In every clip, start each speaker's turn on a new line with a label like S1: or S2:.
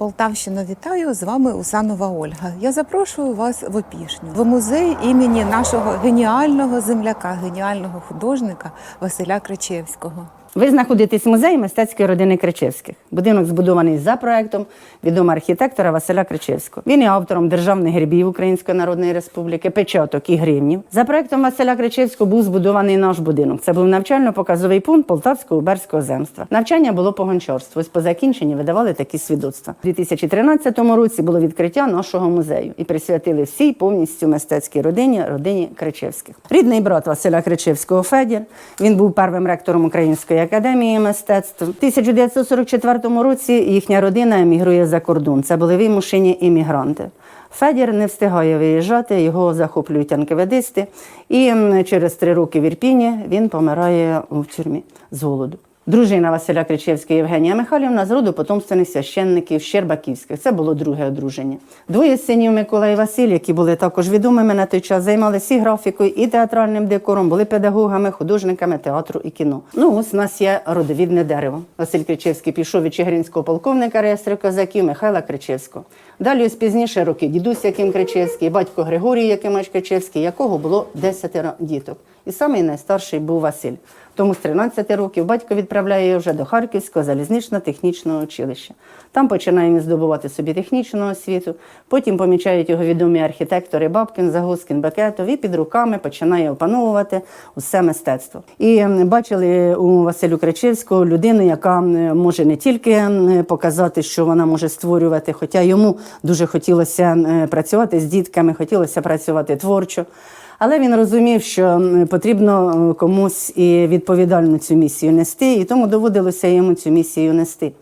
S1: Полтавщину вітаю з вами Усанова Ольга. Я запрошую вас в Опішню в музей імені нашого геніального земляка, геніального художника Василя Кричевського.
S2: Ви знаходитесь в музеї мистецької родини Кричевських. Будинок збудований за проектом відомого архітектора Василя Кричевського. Він є автором державних гербів Української Народної Республіки, печаток і гривнів. За проектом Василя Кричевського був збудований наш будинок. Це був навчально-показовий пункт Полтавського уберського земства. Навчання було по гончарству. Ось по закінченні видавали такі свідоцтва. У 2013 році було відкриття нашого музею і присвятили всій повністю мистецькій родині родині Кричевських. Рідний брат Василя Кричевського Федір. Він був первим ректором Української академії мистецтв. У 1944 році їхня родина емігрує за кордон. Це були вимушені іммігранти. Федір не встигає виїжджати, його захоплюють анкеведисти, і через три роки в Ірпіні він помирає в тюрмі з голоду. Дружина Василя Кричевського Євгенія Михайлівна з роду потомственних священників Щербаківських. Це було друге одруження. Двоє синів Микола і Василь, які були також відомими на той час, займалися і графікою, і театральним декором, були педагогами, художниками театру і кіно. Ну, ось у нас є родовідне дерево. Василь Кричевський пішов від чигиринського полковника реєстру козаків Михайла Кричевського. Далі ось пізніше роки дідусь Яким Кричевський, батько Григорій Якимович Кричевський, якого було 10 діток. І самий найстарший був Василь. Тому з 13 років батько відправляє його вже до Харківського залізнично-технічного училища. Там починає він здобувати собі технічну освіту. Потім помічають його відомі архітектори Бабкін, Загоскін, Бекетов і під руками починає опановувати усе мистецтво. І бачили у Василю Кричевського людину, яка може не тільки показати, що вона може створювати, хоча йому дуже хотілося працювати з дітками, хотілося працювати творчо. Але він розумів, що потрібно е, комусь і відповідальну цю місію нести, і тому доводилося йому цю місію нести.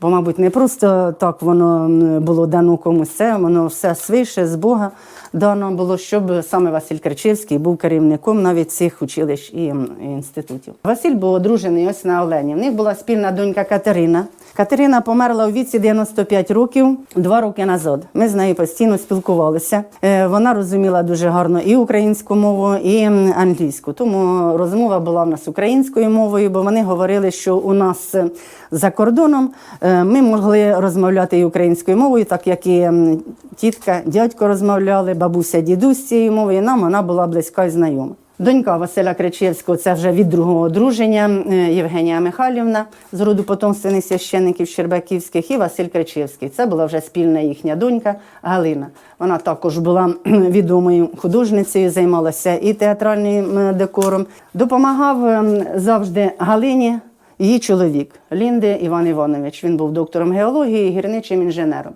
S2: Бо, мабуть, не просто так воно було дано комусь це, воно все свише з Бога дано було, щоб саме Василь Кричевський був керівником навіть цих училищ і інститутів. Василь був одружений ось на Олені. В них була спільна донька Катерина. Катерина померла у віці 95 років два роки назад. Ми з нею постійно спілкувалися. Е, Вона розуміла дуже гарно і українську мову, і англійську. Тому розмова була в нас українською мовою, бо вони говорили, що у нас е, за кордоном е, ми могли розмовляти і українською мовою, так як і тітка, дядько розмовляли, бабуся, дідусь цією мовою. і Нам вона була близька і знайома. Донька Василя Кричевського, це вже від другого одруження е, Євгенія Михайлівна з роду потомственних священників Щербаківських і Василь Кричевський. Це була вже спільна їхня донька Галина. Вона також була відомою художницею, займалася і театральним е, декором. Допомагав е, завжди Галині її чоловік Лінди Іван Іванович. Він був доктором геології і гірничим інженером.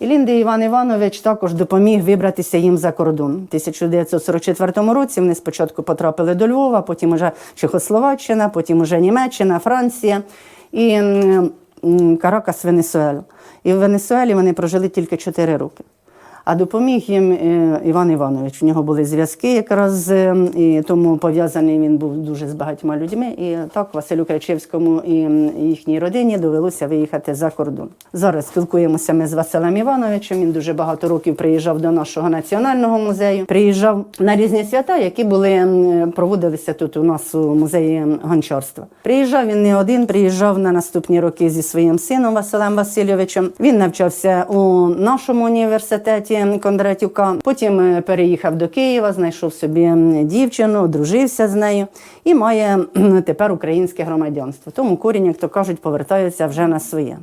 S2: І Лінди Іван Іванович також допоміг вибратися їм за кордон. У 1944 році вони спочатку потрапили до Львова, потім уже Чехословаччина, потім уже Німеччина, Франція і Каракас, Венесуела. І в Венесуелі вони прожили тільки 4 роки. А допоміг їм е, Іван Іванович. У нього були зв'язки якраз, е, і тому пов'язаний він був дуже з багатьма людьми. І так Василю Кричевському і їхній родині довелося виїхати за кордон. Зараз спілкуємося ми з Василем Івановичем. Він дуже багато років приїжджав до нашого національного музею. Приїжджав на різні свята, які були проводилися тут у нас у музеї гончарства. Приїжджав він не один, приїжджав на наступні роки зі своїм сином Василем Васильовичем. Він навчався у нашому університеті Кондратюка. Потім е, переїхав до Києва, знайшов собі дівчину, одружився з нею і має тепер українське громадянство. Тому корінь, як то кажуть, повертається вже на своє.